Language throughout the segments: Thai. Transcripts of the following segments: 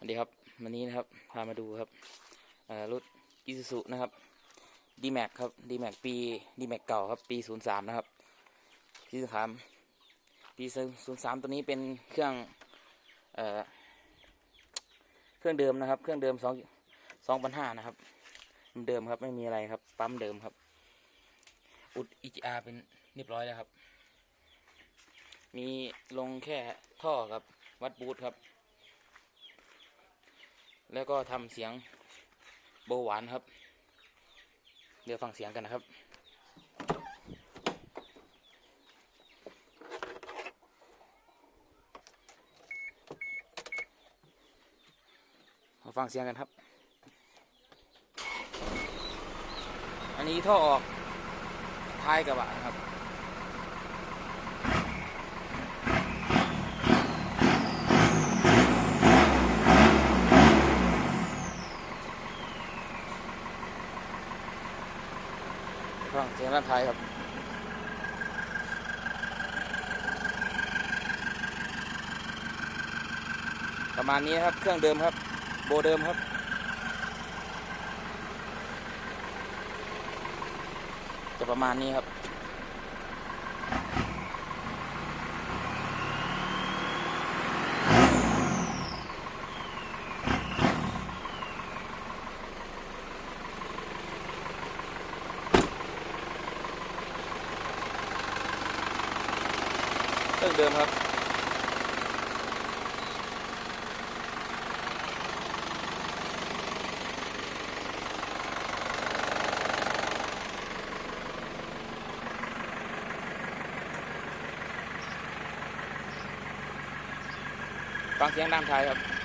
สวัสดีครับวันนี้นะครับพามาดูครับรถอิซูซุนะครับดีแม็กครับดีแม็กปีดีแม็กเก่าครับปีศูนย์สามนะครับปีศูนย์สามปีศูนย์สามตัวนี้เป็นเครื่องเอ่อเครื่องเดิมนะครับ เครื่องเดิมสองสองพันห้านะครับเดิมครับไม่มีอะไรครับ ปั๊มเดิมครับ อุด EGR เป็นเรียบร้อยแล้วครับ มีลงแค่ท่อครับ วัดบูทครับ แล้วก็ทำเสียงโบหวานครับ เดี๋ยวฟังเสียงกันนะครับมาฟังเสียงกันครับ อันนี้ท่อออกท้ายกระบะนะครับ ฟังเสียงด้านท้ายครับประมาณนี้ครับ เครื่องเดิมครับ โบเดิมครับ จะประมาณนี้ครับ รื่องเดิมครับ ฟังเสียงด้านท้ายครับ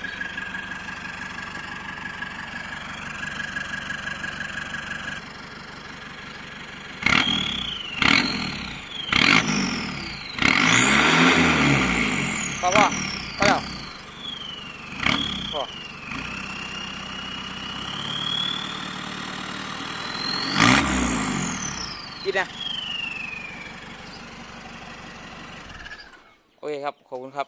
พ่อพ่อพ่อแล้วพอกินนะ โอเคครับ ขอบคุณครับ